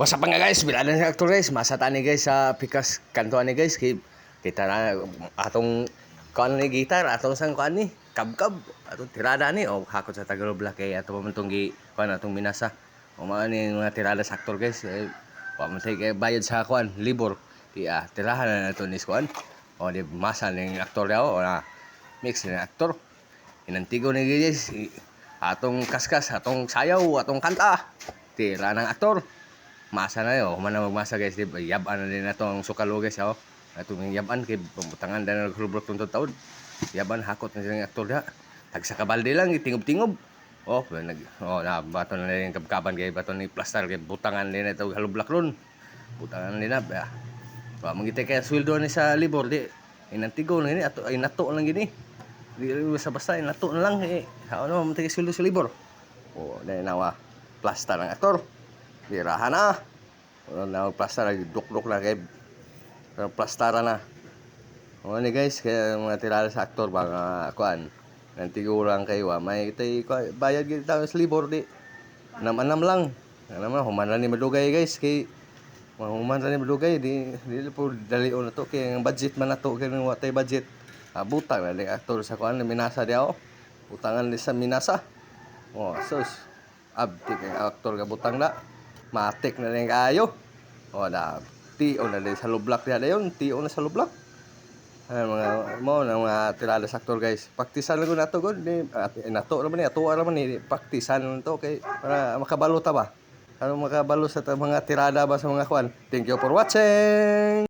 What's up nga guys? Bilala sa actor guys. Masata ni guys sa pikas kanto ni guys. Kay kita na atong kuan ni gitar atong sang kuan ni kabkab atong tirada ni o hakot sa Tagalog Black kay ato man gi kuan atong minasa. O mga ni mga tirada sa actor guys. Eh, wa man kay bayad sa kuan libor. Di ah tirahan na nato ni kuan. O di masa ning aktor daw o na mix ni aktor. Inantigo ni guys atong kaskas, atong sayaw, atong kanta. Tira ng aktor. Masa na yo, man na magmasa guys, di ba? Yaban na din nato ang sukalo guys, oh. Atong yaban kay pumutangan dahil naghulbrok tuntun taon. Yaban hakot na silang aktor da. Tag sa kabalde lang itingob-tingob. Oh, nag oh na bato na din kabkaban kay bato ni plaster kay butangan din ito halublak ron. Butangan din na. ba. Wa mangite kay sweldo ni sa libor di. Inantigo na ini ato ay nato lang gini. Di sa basta nato na lang eh. Ano mo mangite kay sweldo sa libor. Oh, dahil nawa plaster ng aktor. Birahan na. Wala na ako plaster, duk-duk na kay plastara na. O ni guys, kaya mga tirada sa aktor ba nga kuan. Nantigurang kayo ah. May tay bayad gid tayo sa libor di. Nam-anam lang. Ano man human ni madugay guys kay human ni madugay di di po dali na to kay ang budget man nato kay ng watay budget. Ah, butang na ni aktor sa kuan minasa di ako. Butangan ni sa minasa. Oh, sus. Abdi kay aktor ka butang na. Matik na rin kayo. O na, tio na rin sa lublak na yun. Tio na sa lublak. Ay, mga mo na mga tirada sa aktor guys. Paktisan lang ko na to god. Di, at, nato naman ni, atuwa naman ni. Paktisan lang to kay para makabalo ta ba. Ano makabalo sa mga tirada ba sa mga kwan. Thank you for watching.